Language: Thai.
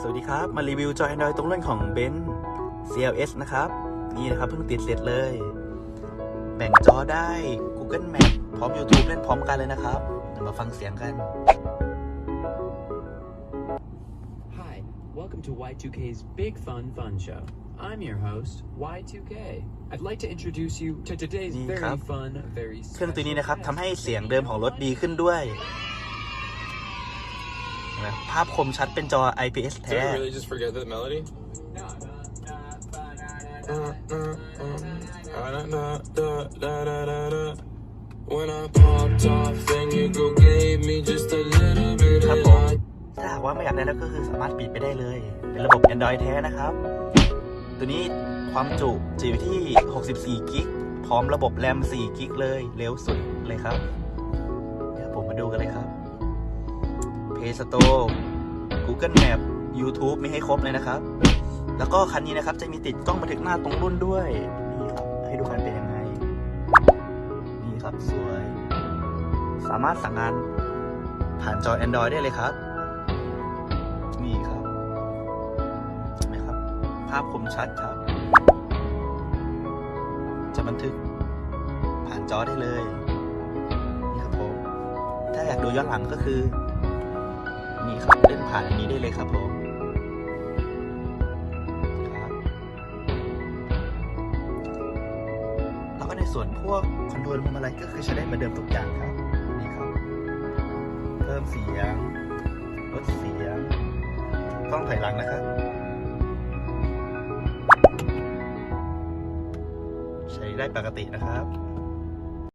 สวัสดีครับ มารีวิวจอ Android ตรงเรื่องของ b e n CLS นะครับ นี่นะครับเพิ่งติดเสร็จเลย แบ่งจอได้ Google Map พร้อม YouTube เล่นพร้อมกันเลยนะครับเดี๋ยวมาฟังเสียงกัน Hi, welcome to Y2K's Big Fun Fun Show. I'm your host, Y2K. I'd like to introduce you to today's นี่ very ครับ fun, very เครื่องตัวนี้ special นะครับ guest. ทำให้เสียงเดิมของรถดีขึ้นด้วยเห็ นไหมภาพคมชัดเป็นจอ IPS Did แท้ I really just forget that melody? When I popped off, then you go gave me just a little bit ครับ of ผม light. ถ้าหากว่าไม่อยากได้แล้วก็คือสามารถปิดไปได้เลย เป็นระบบ Android แท้นะครับ ตัวนี้ความจุจะอยู่ที่ 64 กิก พร้อมระบบแรม 4 กิกเลย เร็วสุดเลยครับ เดี๋ยวผมมาดูกันเลยครับ Play Store Google Map YouTube มีให้ครบเลยนะครับ แล้วก็คันนี้นะครับจะมีติดกล้องบันทึกหน้าตรงรุ่นด้วย นี่ครับ ให้ดูกันเป็นยังไง นี่ครับสวย สามารถสั่งงานผ่านจอ Android ได้เลยครับ นี่ครับเห็นไหมครับ ภาพคมชัดครับ จะบันทึกผ่านจอได้เลย นี่ครับผม ถ้าอยากดูย้อนหลังก็คือ นี่ครับเล่นผ่านอันนี้ได้เลยครับผมครับแล้วก็ในส่วนพวกคอนโทรลพวงมาลัยก็คือใช้ได้เหมือนเดิมทุกอย่างครับนี่ครับ เพิ่มเสียงลดเสียงกล้องถอยหลังนะครับ ใช้ได้ปกตินะครับ